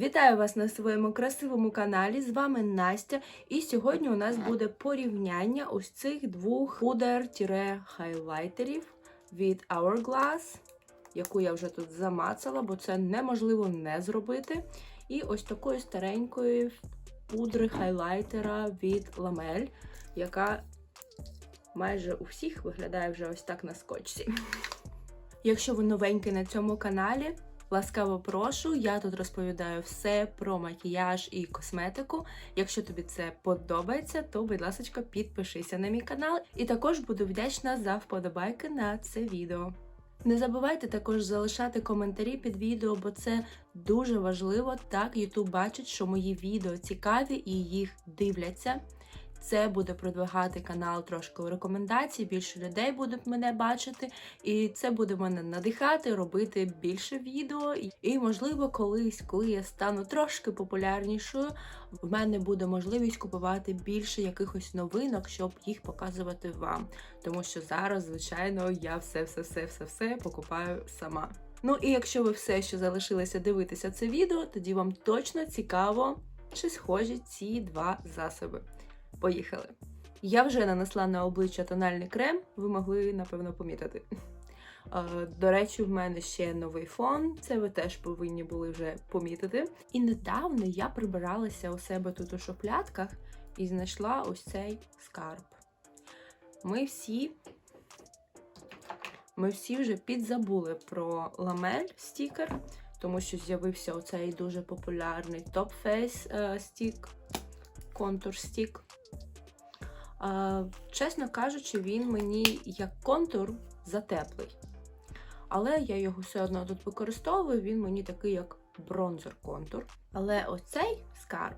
Вітаю вас на своєму красивому каналі. З вами Настя. І сьогодні у нас буде порівняння ось цих двох пудер-хайлайтерів від Hourglass, яку я вже тут замацала, бо це неможливо не зробити. І ось такої старенької пудри хайлайтера від Lamel, яка майже у всіх виглядає вже ось так на скотчі. Якщо ви новенький на цьому каналі, ласкаво прошу, я тут розповідаю все про макіяж і косметику. Якщо тобі це подобається, то, будь ласка, підпишися на мій канал і також буду вдячна за вподобайки на це відео. Не забувайте також залишати коментарі під відео, бо це дуже важливо. Так YouTube бачить, що мої відео цікаві і їх дивляться. Це буде продвигати канал трошки у рекомендації, більше людей будуть мене бачити, і це буде мене надихати, робити більше відео. І, можливо, колись, коли я стану трошки популярнішою, в мене буде можливість купувати більше якихось новинок, щоб їх показувати вам. Тому що зараз, звичайно, я все, все, все, все, все покупаю сама. Ну і якщо ви все ще залишилися дивитися це відео, тоді вам точно цікаво, чи схожі ці два засоби. Поїхали. Я вже нанесла на обличчя тональний крем, ви могли, напевно, помітити. Е, До речі, в мене ще новий фон, це ви теж повинні були вже помітити. І недавно я прибиралася у себе тут у шуфлятках і знайшла ось цей скарб. Ми всі, ми всі вже підзабули про ламель стікер, тому що з'явився оцей дуже популярний е, стік, контур стік. Чесно кажучи, він мені як контур затеплий. Але я його все одно тут використовую, він мені такий як бронзер-контур. Але оцей скарб,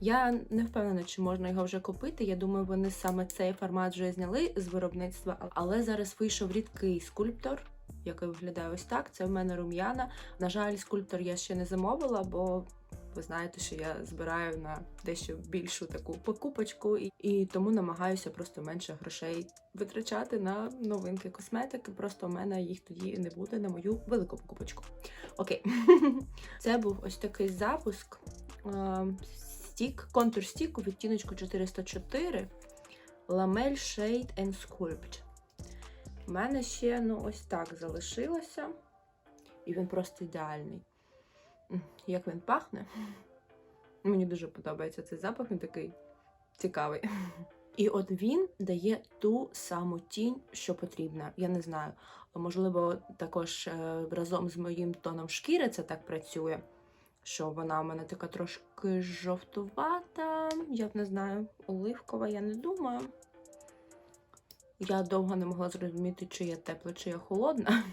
я не впевнена, чи можна його вже купити. Я думаю, вони саме цей формат вже зняли з виробництва. Але зараз вийшов рідкий скульптор, який виглядає ось так. Це в мене рум'яна. На жаль, скульптор я ще не замовила, бо ви знаєте, що я збираю на дещо більшу таку покупочку, і, і тому намагаюся просто менше грошей витрачати на новинки косметики. Просто у мене їх тоді не буде на мою велику покупочку. Окей, це був ось такий запуск. Е, Стік, контур стік у відтіночку 404 Lamel Shade and Sculpt. У мене ще ну, ось так залишилося, і він просто ідеальний. Як він пахне. Мені дуже подобається цей запах, він такий цікавий. І от він дає ту саму тінь, що потрібна. Я не знаю. Можливо, також е, разом з моїм тоном шкіри це так працює, що вона у мене така трошки жовтувата. Я не знаю, оливкова, я не думаю. Я довго не могла зрозуміти, чи я тепла, чи я холодна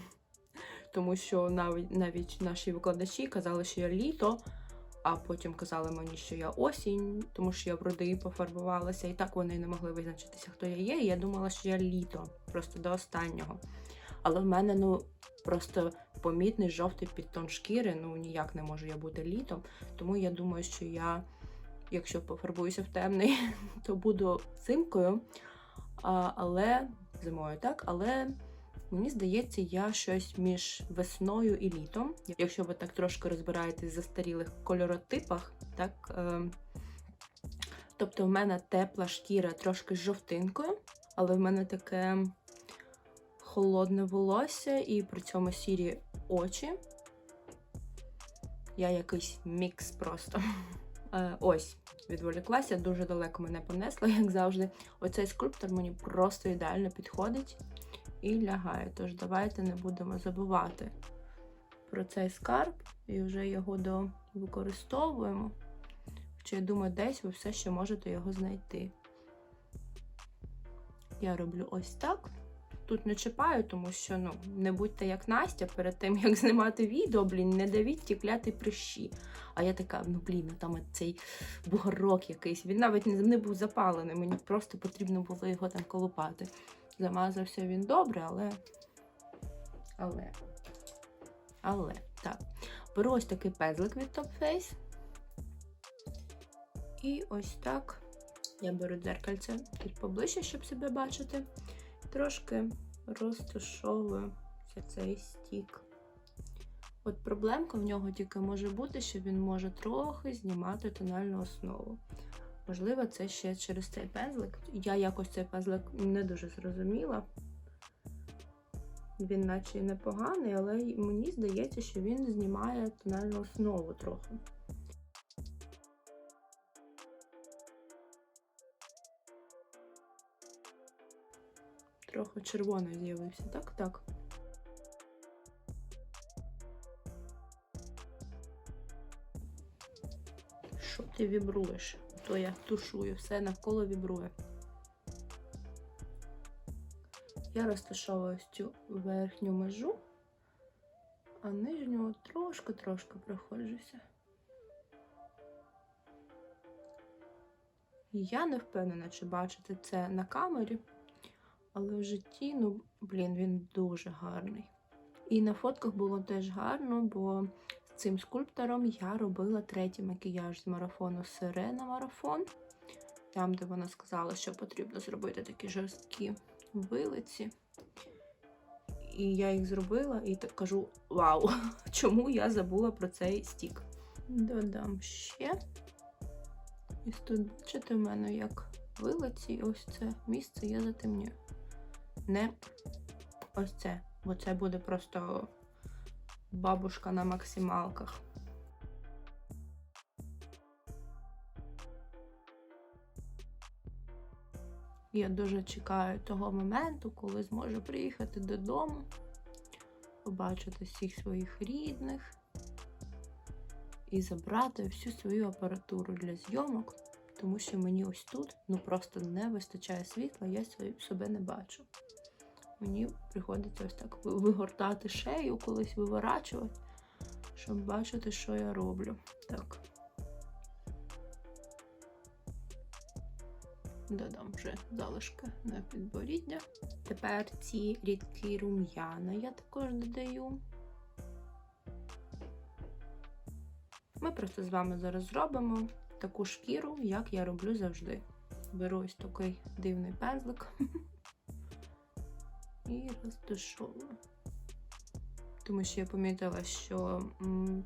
тому що навіть навіть наші викладачі казали, що я літо, а потім казали мені, що я осінь, тому що я в роди пофарбувалася, і так вони не могли визначитися, хто я є. І я думала, що я літо, просто до останнього. Але в мене ну просто помітний жовтий підтон шкіри, ну ніяк не можу я бути літом. Тому я думаю, що я, якщо пофарбуюся в темний, то буду зимкою, а, але зимою, так, але. Мені здається, я щось між весною і літом. Якщо ви так трошки розбираєтесь в застарілих кольоротипах, так. Е, тобто в мене тепла шкіра трошки з жовтинкою, але в мене таке холодне волосся і при цьому сірі очі. Я якийсь мікс просто. Е, ось, відволіклася, дуже далеко мене понесла, як завжди. Оцей скульптор мені просто ідеально підходить і лягає. Тож давайте не будемо забувати про цей скарб і вже його використовуємо. Хоча я думаю, десь ви все ще можете його знайти. Я роблю ось так. Тут не чіпаю, тому що ну, не будьте як Настя перед тим, як знімати відео, блін, не давіть ті кляті прищі. А я така, ну блін, там цей бугорок якийсь. Він навіть не, був запалений, мені просто потрібно було його там колупати. Замазався він добре, але. Але. Але. Так. Беру ось такий пезлик від Top Face. І ось так. Я беру дзеркальце тут поближче, щоб себе бачити. Трошки розташовую цей стік От проблемка в нього тільки може бути, що він може трохи знімати тональну основу. Можливо, це ще через цей пензлик. Я якось цей пензлик не дуже зрозуміла. Він наче непоганий, але мені здається, що він знімає тональну основу трохи. Трохи червоний з'явився. Так, так. Що ти вібруєш? То я тушую, все навколо вібрує. Я розташовую цю верхню межу, а нижню трошки-трошки проходжуся. Я не впевнена, чи бачите це на камері, але в житті, ну, блін, він дуже гарний. І на фотках було теж гарно, бо цим скульптором я робила третій макіяж з марафону Сирена Марафон. Там, де вона сказала, що потрібно зробити такі жорсткі вилиці. І я їх зробила і так кажу: вау! Чому я забула про цей стік? Додам ще. І тут, бачите, в мене як вилиці, ось це місце я затемнюю. Не ось це, бо це буде просто бабушка на максималках. Я дуже чекаю того моменту, коли зможу приїхати додому, побачити всіх своїх рідних і забрати всю свою апаратуру для зйомок, тому що мені ось тут ну просто не вистачає світла, я себе не бачу. Мені приходиться ось так вигортати шею, колись виворачувати, щоб бачити, що я роблю. Так. Додам вже залишки на підборіддя. Тепер ці рідкі рум'яна я також додаю. Ми просто з вами зараз зробимо таку шкіру, як я роблю завжди. Беру ось такий дивний пензлик і розташовую. Тому що я помітила, що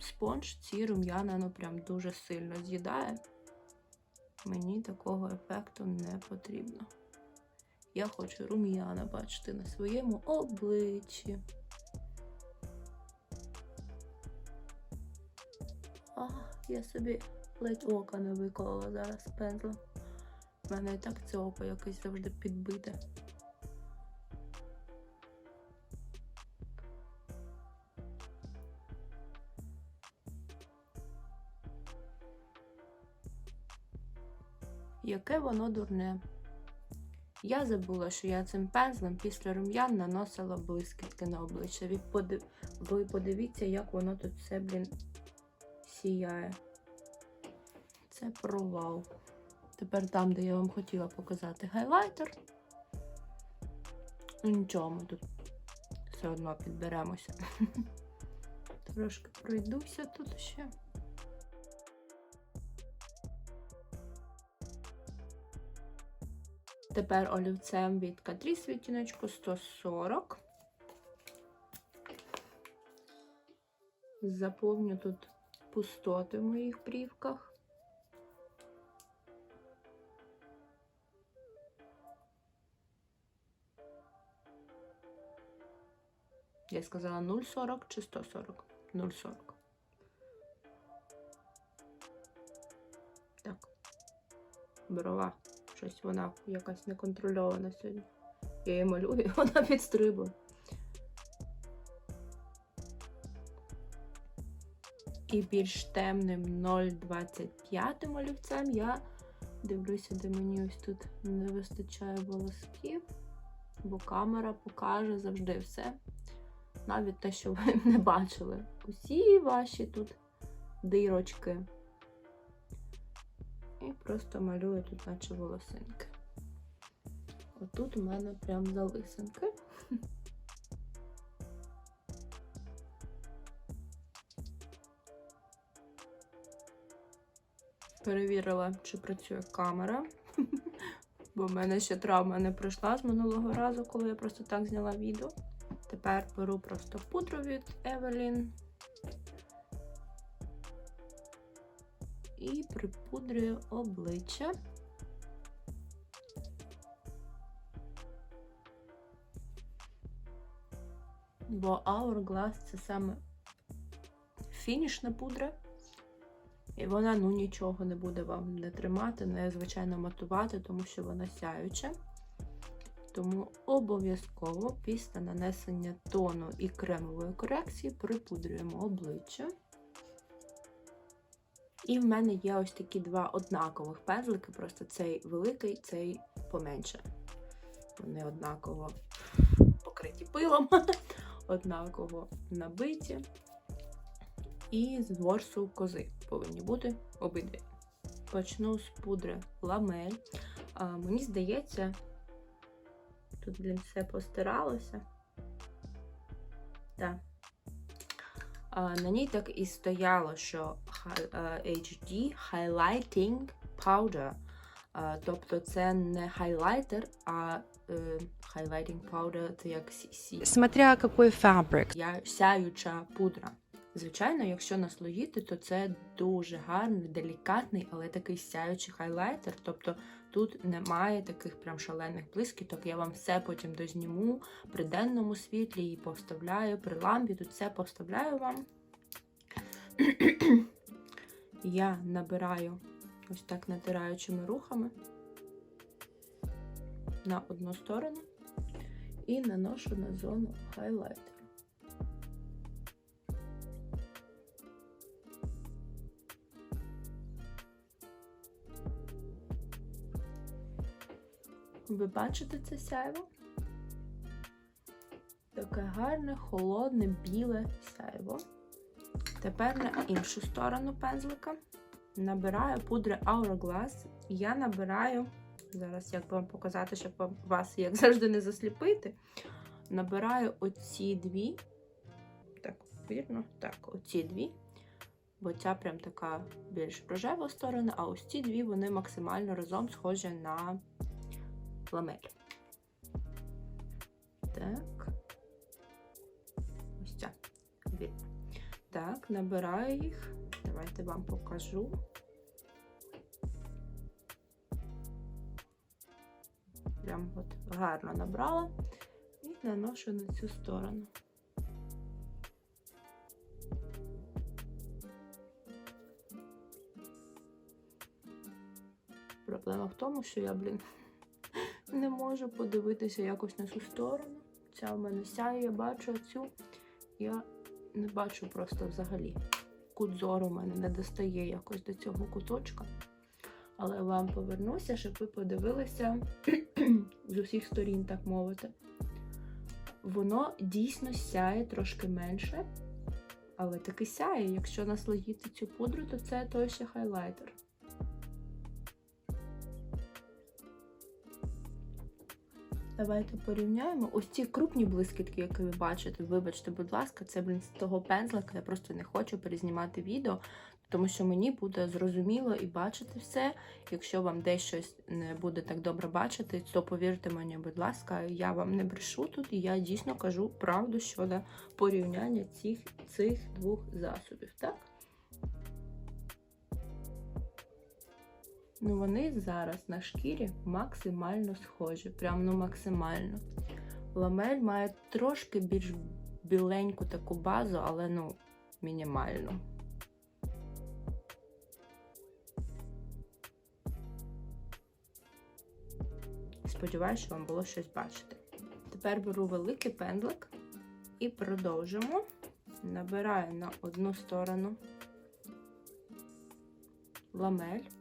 спонж ці рум'яна ну прям дуже сильно з'їдає. Мені такого ефекту не потрібно. Я хочу рум'яна бачити на своєму обличчі. А, я собі ледь ока не виколола зараз пензлем. У мене і так це око якесь завжди підбите. Яке воно дурне. Я забула, що я цим пензлем після рум'ян наносила блискітки на обличчя. Ви, подив... Ви подивіться, як воно тут все, блін, сіяє. Це провал. Тепер там, де я вам хотіла показати гайлайтер. Нічого, ми тут все одно підберемося. Трошки пройдуся тут ще. Тепер олівцем від Catrice відтіночку 140. Заповню тут пустоти в моїх плівках. Я сказала 0,40 чи 140? 0,40. Так. Брова. Щось вона якась неконтрольована сьогодні. Я її малюю, вона підстрибує. І більш темним 0,25 олівцем я дивлюся, де мені ось тут не вистачає волосків, бо камера покаже завжди все. Навіть те, що ви не бачили. Усі ваші тут дирочки. І просто малюю тут, наче волосинки. Отут у мене прям залисинки. Перевірила, чи працює камера. Бо в мене ще травма не пройшла з минулого разу, коли я просто так зняла відео. Тепер беру просто пудру від Evelyn і припудрюю обличчя. Бо Hourglass це саме фінішна пудра. І вона ну нічого не буде вам не тримати, не звичайно матувати, тому що вона сяюча. Тому обов'язково після нанесення тону і кремової корекції припудрюємо обличчя. І в мене є ось такі два однакових пензлики, просто цей великий, цей поменше. Вони однаково покриті пилом, однаково набиті. І з ворсу кози повинні бути обидві. Почну з пудри ламель. А, мені здається, тут, блін, все постиралося. Так. А, на ній так і стояло, що HD Highlighting Powder. Тобто це не хайлайтер, а е, highlighting powder це як сі. Смотря какой фабрик. Я сяюча пудра. Звичайно, якщо наслоїти, то це дуже гарний, делікатний, але такий сяючий хайлайтер. Тобто тут немає таких прям шалених блискіток. Я вам все потім дозніму при денному світлі і повставляю, при лампі тут все повставляю вам. Я набираю ось так натираючими рухами на одну сторону і наношу на зону хайлайтера. Ви бачите це сяйво? Таке гарне, холодне, біле сяйво. Тепер на іншу сторону пензлика набираю пудри Hourglass. Я набираю, зараз як вам показати, щоб вас, як завжди, не засліпити. Набираю оці дві. Так, вірно? Так, оці дві. Бо ця прям така більш рожева сторона, а ось ці дві вони максимально разом схожі на ламель. Так. Так, набираю їх. Давайте вам покажу. Прям от гарно набрала і наношу на цю сторону. Проблема в тому, що я, блін, не можу подивитися якось на цю сторону. Ця в мене сяє, я бачу цю. Я не бачу просто взагалі. Кут зору мене не достає якось до цього куточка. Але вам повернуся, щоб ви подивилися з усіх сторін, так мовити. Воно дійсно сяє трошки менше, але таки сяє. Якщо наслоїти цю пудру, то це той ще хайлайтер. Давайте порівняємо. Ось ці крупні блискітки, які ви бачите, вибачте, будь ласка, це блін з того пензлика. Я просто не хочу перезнімати відео, тому що мені буде зрозуміло і бачити все. Якщо вам десь щось не буде так добре бачити, то повірте мені, будь ласка, я вам не брешу тут, і я дійсно кажу правду щодо порівняння цих, цих двох засобів. так? Ну, вони зараз на шкірі максимально схожі. Прям ну максимально. Ламель має трошки більш біленьку таку базу, але ну, мінімальну. Сподіваюсь, що вам було щось бачити. Тепер беру великий пендлик і продовжимо. Набираю на одну сторону ламель.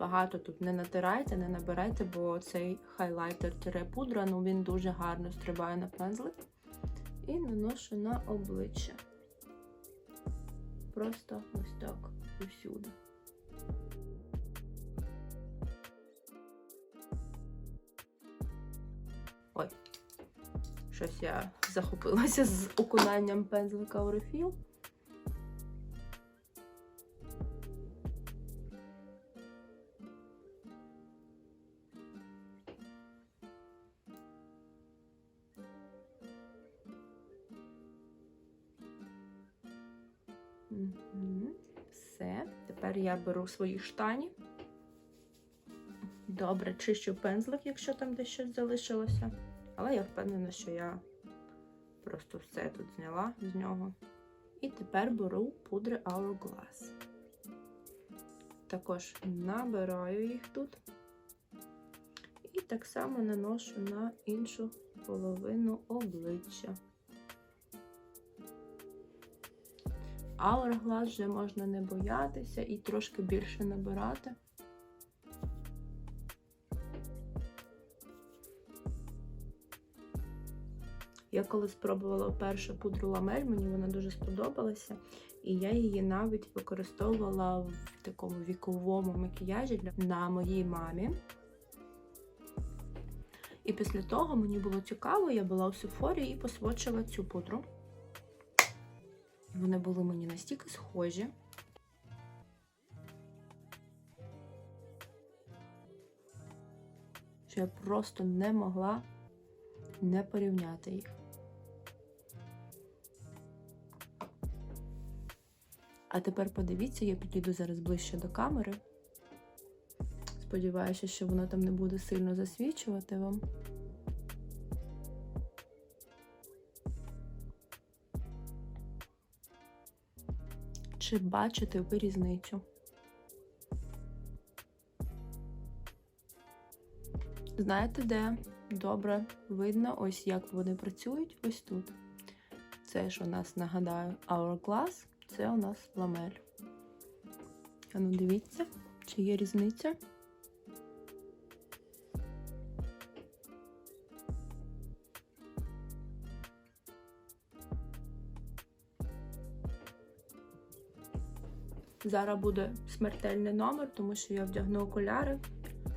Багато тут не натирайте, не набирайте, бо цей хайлайтер пудра, ну він дуже гарно стрибає на пензлик. І наношу на обличчя. Просто ось так усюди. Ой, щось я захопилася з окунанням пензлика у Все. тепер я беру свої штані. Добре, чищу пензлик, якщо там десь щось залишилося. Але я впевнена, що я просто все тут зняла з нього. І тепер беру пудри Hourglass. Також набираю їх тут. І так само наношу на іншу половину обличчя. Hourglass вже можна не боятися і трошки більше набирати. Я коли спробувала першу пудру ламель, мені вона дуже сподобалася, і я її навіть використовувала в такому віковому макіяжі для на моїй мамі. І після того мені було цікаво, я була у Сефорі і посвочила цю пудру. Вони були мені настільки схожі. Що я просто не могла не порівняти їх. А тепер подивіться, я підійду зараз ближче до камери. Сподіваюся, що воно там не буде сильно засвічувати вам. Чи бачите ви різницю? Знаєте, де добре видно, ось як вони працюють ось тут. Це ж у нас, нагадаю, Hourglass, це у нас ламель. А ну дивіться, чи є різниця. Зараз буде смертельний номер, тому що я вдягну окуляри,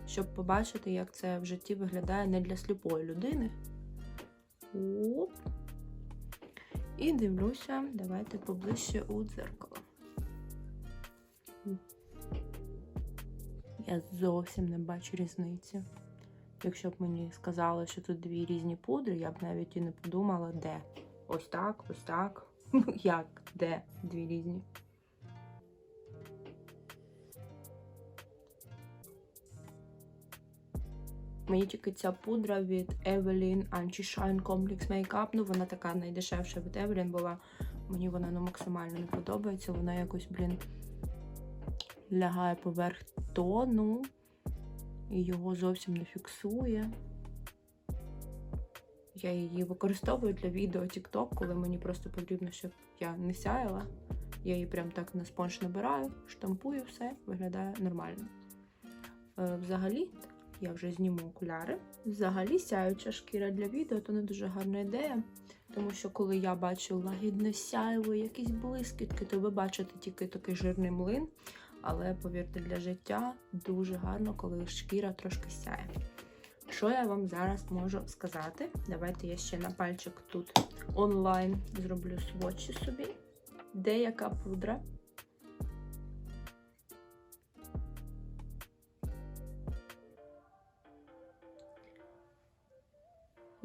щоб побачити, як це в житті виглядає не для сліпої людини. Оп. І дивлюся, давайте поближче у дзеркало. Я зовсім не бачу різниці. Якщо б мені сказали, що тут дві різні пудри, я б навіть і не подумала, де. Ось так, ось так. Як, де дві різні. Мені тільки ця пудра від Evelyn Anti-Shine Complex Makeup. Ну, вона така найдешевша від Evelyn була. Мені вона ну, максимально не подобається. Вона якось, блін, лягає поверх тону і його зовсім не фіксує. Я її використовую для відео TikTok, коли мені просто потрібно, щоб я не сяяла. Я її прям так на спонж набираю, штампую, все, виглядає нормально. Е, взагалі, я вже зніму окуляри. Взагалі, сяюча шкіра для відео то не дуже гарна ідея. Тому що коли я бачу лагідне сяйво, якісь блискітки, то ви бачите тільки такий жирний млин. Але повірте, для життя дуже гарно, коли шкіра трошки сяє. Що я вам зараз можу сказати? Давайте я ще на пальчик тут онлайн зроблю свочі собі. Деяка пудра.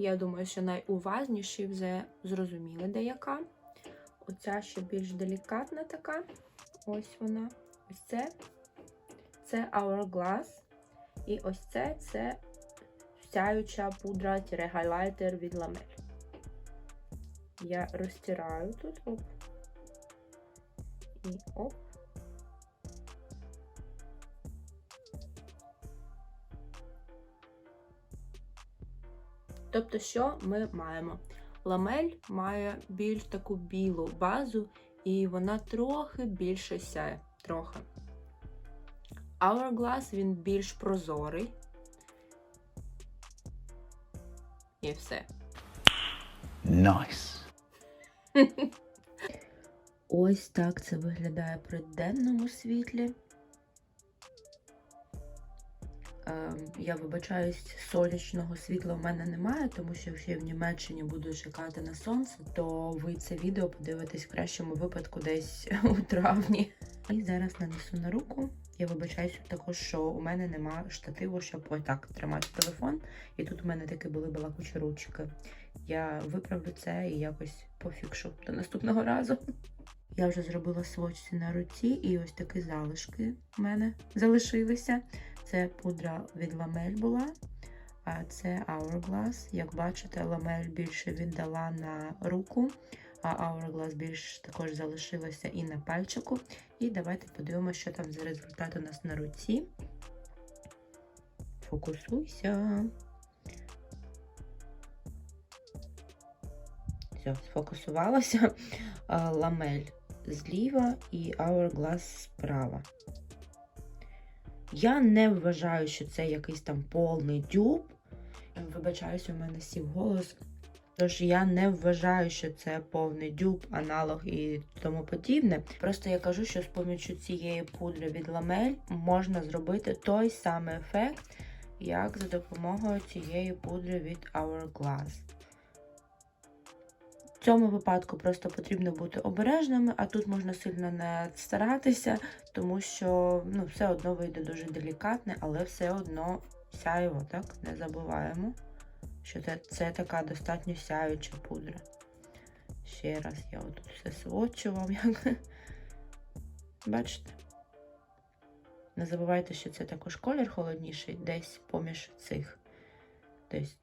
Я думаю, що найувазніші вже зрозуміли деяка. Оця ще більш делікатна така. Ось вона. Ось це. Це Hourglass. І ось це це сяюча пудра гайлайтер від ламель. Я розтираю тут оп. І оп. Тобто, що ми маємо? Ламель має більш таку білу базу, і вона трохи більше сяє. Трохи. Hourglass він більш прозорий. І все. Nice. Ось так це виглядає при денному світлі. Я вибачаюсь, сонячного світла в мене немає, тому що якщо я в Німеччині буду чекати на сонце, то ви це відео подивитесь в кращому випадку десь у травні. І зараз нанесу на руку. Я вибачаюся також, що у мене нема штативу, щоб ось так тримати телефон. І тут у мене такі були балакучі ручки. Я виправлю це і якось пофікшу до наступного разу. Я вже зробила свочці на руці, і ось такі залишки в мене залишилися. Це пудра від ламель була, а це Hourglass. Як бачите, ламель більше віддала на руку, а Hourglass більш також залишилося і на пальчику. І давайте подивимося, що там за результат у нас на руці. Фокусуйся. Все, сфокусувалася. Ламель зліва і Hourglass справа. Я не вважаю, що це якийсь там повний дюб. Вибачаюсь, у мене сів голос. Тож я не вважаю, що це повний дюб, аналог і тому подібне. Просто я кажу, що з помічю цієї пудри від ламель можна зробити той самий ефект, як за допомогою цієї пудри від Hourglass. В цьому випадку просто потрібно бути обережними, а тут можна сильно не старатися, тому що ну, все одно вийде дуже делікатне, але все одно сяєво, так? Не забуваємо, що це, це така достатньо сяюча пудра. Ще раз я отут все свочував. Як... Бачите? Не забувайте, що це також колір холодніший, десь поміж цих. Десь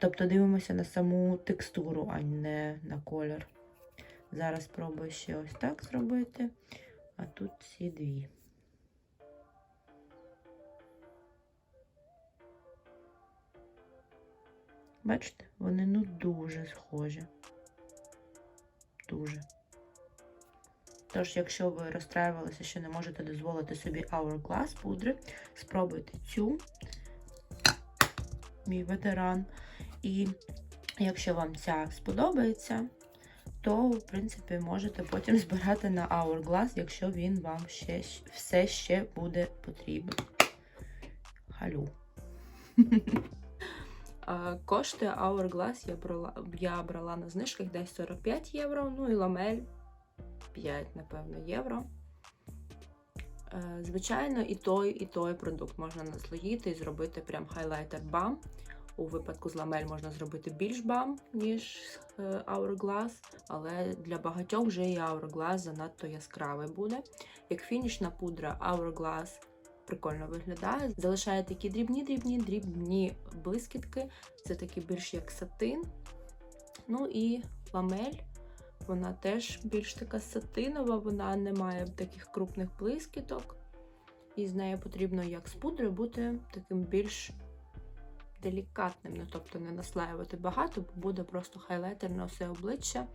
Тобто дивимося на саму текстуру, а не на колір. Зараз спробую ще ось так зробити, а тут ці дві. Бачите, вони ну дуже схожі. Дуже. Тож, якщо ви розстраювалися, що не можете дозволити собі Hourglass пудри, спробуйте цю, мій ветеран. І якщо вам ця сподобається, то, в принципі, можете потім збирати на Hourglass, якщо він вам ще, все ще буде потрібен. Халю. Коштує Hourglass я брала, я брала на знижках десь 45 євро, ну і ламель 5, напевно, євро. Е, Звичайно, і той, і той продукт можна наслоїти і зробити прям хайлайтер бам. У випадку з ламель можна зробити більш бам, ніж е, Hourglass, але для багатьох вже і Hourglass занадто яскравий буде. Як фінішна пудра, Hourglass прикольно виглядає. Залишає такі дрібні-дрібні, дрібні блискітки. Це такі більш як сатин. Ну і ламель, вона теж більш така сатинова, вона не має таких крупних блискіток. І з нею потрібно, як з пудрою, бути таким більш делікатним, ну тобто не наслаювати багато, бо буде просто хайлайтер на все обличчя.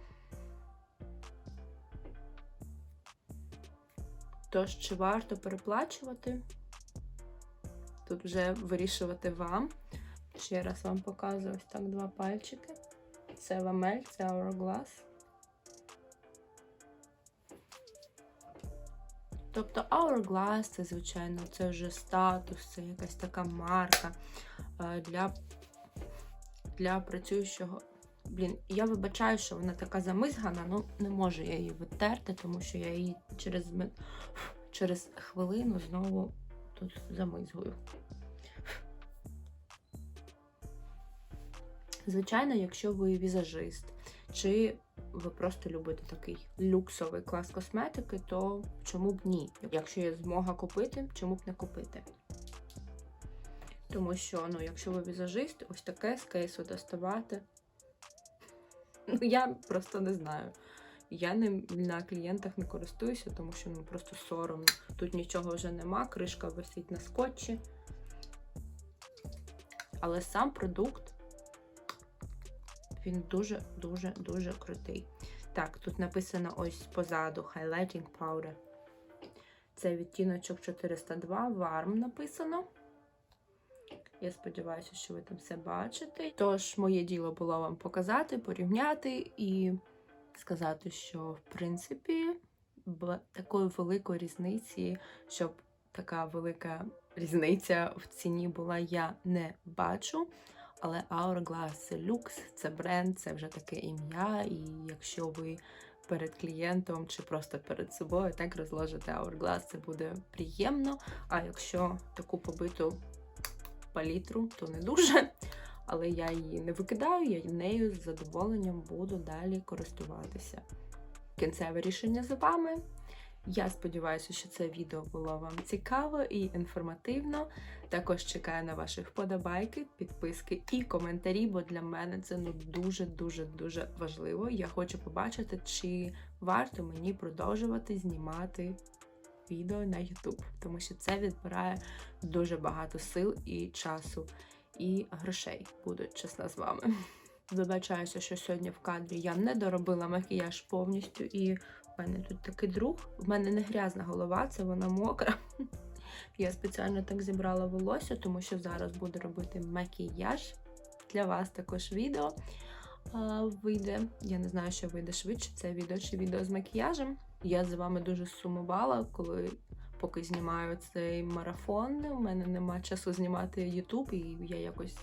Тож, чи варто переплачувати? Тут вже вирішувати вам. Ще раз вам показую ось так два пальчики. Це ламель, це Hourglass. Тобто Hourglass це, звичайно, це вже статус, це якась така марка для для працюючого. Блін, я вибачаю, що вона така замизгана, ну не можу я її витерти, тому що я її через через хвилину знову тут замизгую. Звичайно, якщо ви візажист, чи ви просто любите такий люксовий клас косметики, то чому б ні? Якщо є змога купити, чому б не купити? Тому що, ну, якщо ви візажист, ось таке з кейсу доставати. Ну, я просто не знаю. Я ним на клієнтах не користуюся, тому що ну просто соромно. Тут нічого вже нема, кришка висить на скотчі. Але сам продукт він дуже-дуже-дуже крутий. Так, тут написано ось позаду Highlighting Powder. Це відтіночок 402, Warm написано. Я сподіваюся, що ви там все бачите. Тож, моє діло було вам показати, порівняти і сказати, що, в принципі, такої великої різниці, щоб така велика різниця в ціні була, я не бачу. Але Hourglass це люкс, це бренд, це вже таке ім'я. І якщо ви перед клієнтом чи просто перед собою так розложите Hourglass, це буде приємно. А якщо таку побиту палітру, то не дуже. Але я її не викидаю, я нею з задоволенням буду далі користуватися. кінцеве рішення за вами. Я сподіваюся, що це відео було вам цікаво і інформативно. Також чекаю на ваші вподобайки, підписки і коментарі, бо для мене це ну дуже дуже дуже важливо. Я хочу побачити, чи варто мені продовжувати знімати відео на YouTube, тому що це відбирає дуже багато сил і часу, і грошей. Буду чесна з вами. Вибачаюся, що сьогодні в кадрі я не доробила макіяж повністю, і в мене тут такий друг. В мене не грязна голова, це вона мокра. Я спеціально так зібрала волосся, тому що зараз буду робити макіяж. Для вас також відео вийде. Я не знаю, що вийде швидше, це відео чи відео з макіяжем. Я за вами дуже сумувала, коли поки знімаю цей марафон. У мене нема часу знімати YouTube, і я якось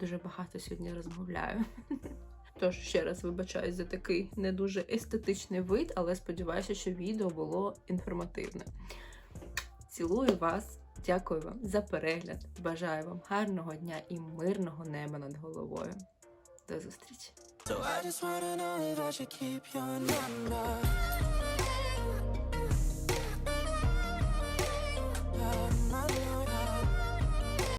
дуже багато сьогодні розмовляю. Тож ще раз вибачаюсь за такий не дуже естетичний вид, але сподіваюся, що відео було інформативне. Цілую вас, дякую вам за перегляд. Бажаю вам гарного дня і мирного неба над головою. До зустрічі!